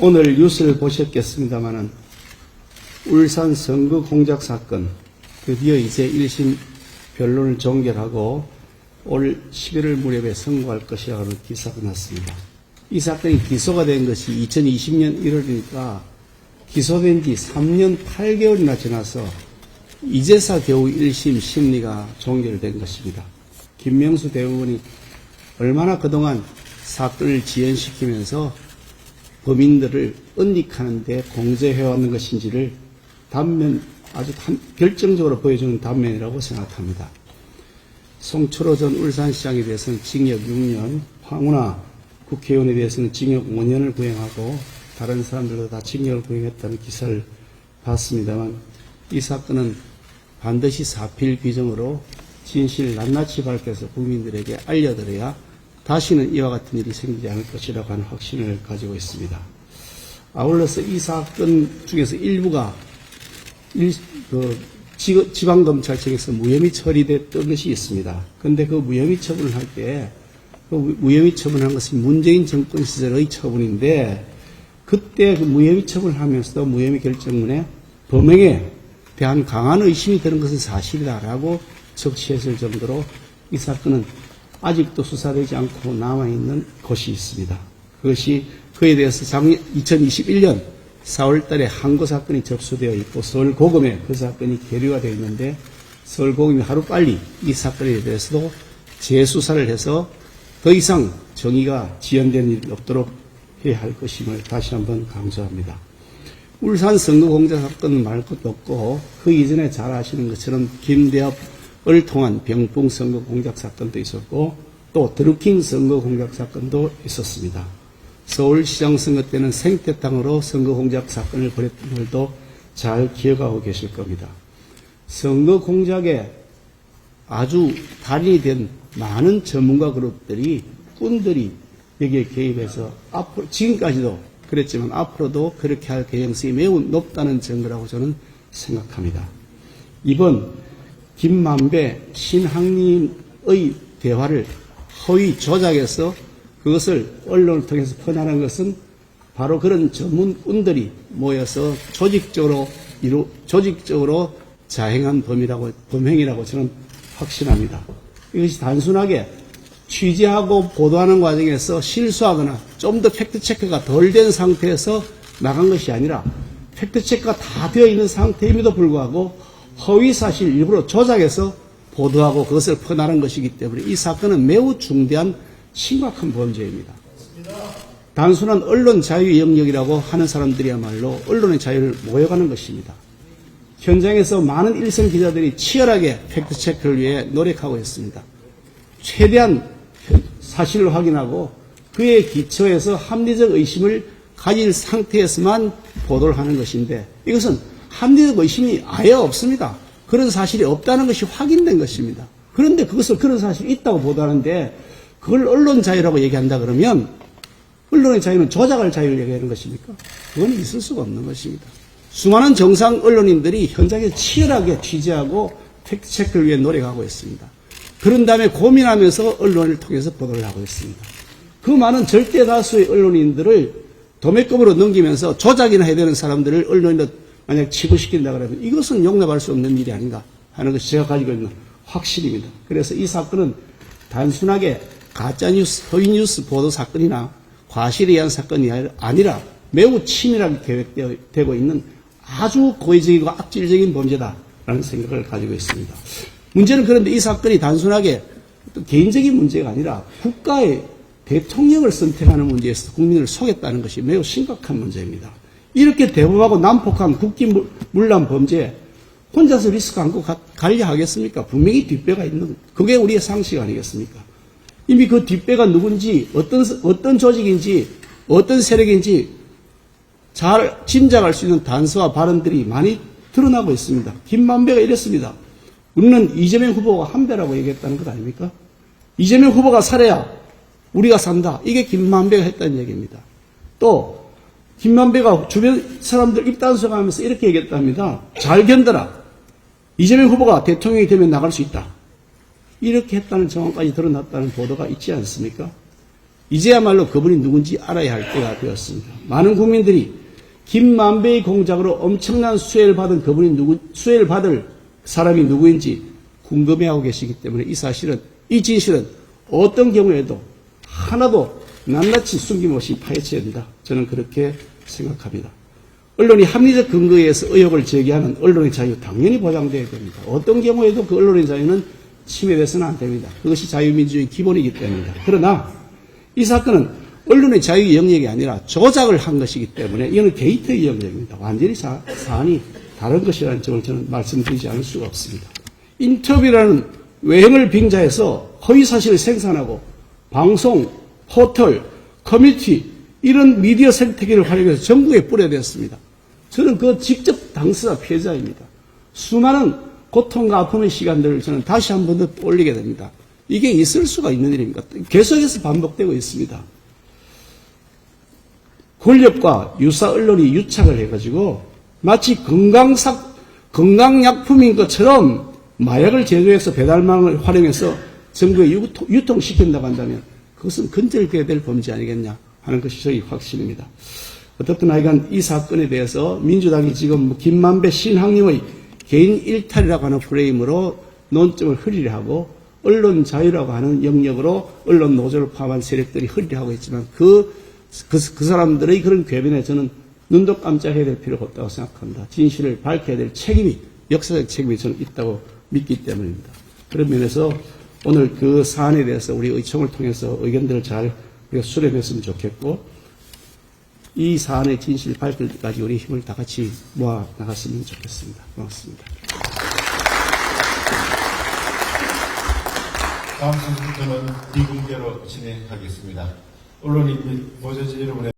오늘 뉴스를 보셨겠습니다마는 울산 선거 공작 사건 드디어 이제 1심 변론을 종결하고 올 11월 무렵에 선고할 것이라는 기사가 났습니다. 이 사건이 기소가 된 것이 2020년 1월이니까 기소된 지 3년 8개월이나 지나서 이제사 겨우 1심 심리가 종결된 것입니다. 김명수 대법원이 얼마나 그동안 사건을 지연시키면서 범인들을 은닉하는 데 공제해왔는 것인지를 단면, 아주 단- 결정적으로 보여주는 단면이라고 생각합니다. 송철호 전 울산시장에 대해서는 징역 6년, 황운하 국회의원에 대해서는 징역 5년을 구형하고 다른 사람들도 다 징역을 구형했다는 기사를 봤습니다만 이 사건은 반드시 사필 규정으로 진실 낱낱이 밝혀서 국민들에게 알려드려야 다시는 이와 같은 일이 생기지 않을 것이라고 하는 확신을 가지고 있습니다. 아울러서 이 사건 중에서 일부가 일, 그 지- 지방검찰청에서 무혐의 처리됐던 것이 있습니다. 그런데 그 무혐의 처분을 할 때, 그 무혐의 처분한 것이 문재인 정권 시절의 처분인데, 그때 그 무혐의 처분을 하면서도 무혐의 결정문에 범행에 대한 강한 의심이 드는 것은 사실이다라고 적시했을 정도로 이 사건은 아직도 수사되지 않고 남아있는 것이 있습니다. 그것이 그에 대해서 작년 2021년 4월 달에 항고 사건이 접수되어 있고 서울 고검에 그 사건이 계류가 되어 있는데 서울 고검이 하루빨리 이 사건에 대해서도 재수사를 해서 더 이상 정의가 지연되는 일이 없도록 해야 할 것임을 다시 한번 강조합니다. 울산 선거공작 사건 말 것도 없고 그 이전에 잘 아시는 것처럼 김대엽 을 통한 병풍 선거 공작 사건도 있었고 또 드루킹 선거 공작 사건도 있었습니다. 서울시장 선거 때는 생태탕으로 선거 공작 사건을 벌였던 걸도 잘 기억하고 계실 겁니다. 선거 공작에 아주 달인이 된 많은 전문가 그룹들이 꾼들이 여기에 개입해서 앞으로 지금까지도 그랬지만 앞으로도 그렇게 할 개연성이 매우 높다는 증거라고 저는 생각합니다. 이번 김만배 신학님의 대화를 허위 조작해서 그것을 언론을 통해서 퍼나는 것은 바로 그런 전문꾼들이 모여서 조직적으로 이루, 조직적으로 자행한 범이라고, 범행이라고 저는 확신합니다. 이것이 단순하게 취재하고 보도하는 과정에서 실수하거나 좀 더 팩트 체크가 덜 된 상태에서 나간 것이 아니라 팩트 체크가 다 되어 있는 상태임에도 불구하고 허위사실 일부러 조작해서 보도하고 그것을 퍼나는 것이기 때문에 이 사건은 매우 중대한 심각한 범죄입니다. 단순한 언론 자유 영역이라고 하는 사람들이야말로 언론의 자유를 모욕하는 것입니다. 현장에서 많은 일선 기자들이 치열하게 팩트체크를 위해 노력하고 있습니다. 최대한 사실을 확인하고 그에 기초해서 합리적 의심을 가질 상태에서만 보도를 하는 것인데 이것은 합리적 의심이 아예 없습니다. 그런 사실이 없다는 것이 확인된 것입니다. 그런데 그것을 그런 사실이 있다고 보도하는데 그걸 언론 자유라고 얘기한다 그러면 언론의 자유는 조작할 자유를 얘기하는 것입니까? 그건 있을 수가 없는 것입니다. 수많은 정상 언론인들이 현장에서 치열하게 취재하고 팩트체크를 위해 노력하고 있습니다. 그런 다음에 고민하면서 언론을 통해서 보도를 하고 있습니다. 그 많은 절대 다수의 언론인들을 도매급으로 넘기면서 조작이나 해야 되는 사람들을 언론인으로 만약 취급시킨다 그러면 이것은 용납할 수 없는 일이 아닌가 하는 것이 제가 가지고 있는 확신입니다. 그래서 이 사건은 단순하게 가짜뉴스, 허위뉴스 보도 사건이나 과실에 의한 사건이 아니라 매우 치밀하게 계획되고 있는 아주 고의적이고 악질적인 범죄다라는 생각을 가지고 있습니다. 문제는 그런데 이 사건이 단순하게 개인적인 문제가 아니라 국가의 대통령을 선택하는 문제에서 국민을 속였다는 것이 매우 심각한 문제입니다. 이렇게 대범하고 난폭한 국기문란 범죄에 혼자서 리스크 안고 가- 가려 하겠습니까? 분명히 뒷배가 있는, 그게 우리의 상식 아니겠습니까? 이미 그 뒷배가 누군지, 어떤, 어떤 조직인지, 어떤 세력인지 잘 짐작할 수 있는 단서와 발언들이 많이 드러나고 있습니다. 김만배가 이랬습니다. 우리는 이재명 후보가 한 배라고 얘기했다는 것 아닙니까? 이재명 후보가 살아야 우리가 산다. 이게 김만배가 했다는 얘기입니다. 또 김만배가 주변 사람들 입단속하면서 이렇게 얘기했답니다. 잘 견뎌라. 이재명 후보가 대통령이 되면 나갈 수 있다. 이렇게 했다는 정황까지 드러났다는 보도가 있지 않습니까? 이제야말로 그분이 누군지 알아야 할 때가 되었습니다. 많은 국민들이 김만배의 공작으로 엄청난 수혜를 받은 그분이 누구, 수혜를 받을 사람이 누구인지 궁금해하고 계시기 때문에 이 사실은, 이 진실은 어떤 경우에도 하나도 낱낱이 숨김없이 파헤쳐야 된다. 저는 그렇게 생각합니다. 언론이 합리적 근거에 의해서 의혹을 제기하는 언론의 자유 당연히 보장돼야 됩니다. 어떤 경우에도 그 언론의 자유는 침해돼서는 안 됩니다. 그것이 자유민주주의 기본이기 때문입니다. 그러나 이 사건은 언론의 자유 영역이 아니라 조작을 한 것이기 때문에 이거는 데이터의 영역입니다. 완전히 사, 사안이 다른 것이라는 점을 저는 말씀드리지 않을 수가 없습니다. 인터뷰라는 외형을 빙자해서 허위사실을 생산하고 방송, 포털, 커뮤니티 이런 미디어 생태계를 활용해서 전국에 뿌려댔습니다. 저는 그 직접 당사자 피해자입니다. 수많은 고통과 아픔의 시간들을 저는 다시 한 번 더 올리게 됩니다. 이게 있을 수가 있는 일입니까? 계속해서 반복되고 있습니다. 권력과 유사 언론이 유착을 해가지고 마치 건강삭, 건강약품인 것처럼 마약을 제조해서 배달망을 활용해서 정부에 유통, 유통시킨다고 한다면 그것은 근절돼야 될 범죄 아니겠냐 하는 것이 저희 확신입니다. 어떻든 하여간 이 사건에 대해서 민주당이 지금 뭐 김만배 신학님의 개인 일탈이라고 하는 프레임으로 논점을 흐리려 하고 언론 자유라고 하는 영역으로 언론 노조를 포함한 세력들이 흐리려 하고 있지만 그, 그, 그 사람들의 그런 궤변에 저는 눈도 깜짝해야 될 필요가 없다고 생각합니다. 진실을 밝혀야 될 책임이, 역사적 책임이 저는 있다고 믿기 때문입니다. 그런 면에서 오늘 그 사안에 대해서 우리 의총을 통해서 의견들을 잘 우리가 수렴했으면 좋겠고 이 사안의 진실 밝힐 때까지 우리 힘을 다 같이 모아 나갔으면 좋겠습니다. 고맙습니다. 다음 순서는 비공개로 진행하겠습니다. 언론인 및 보좌진 여러분의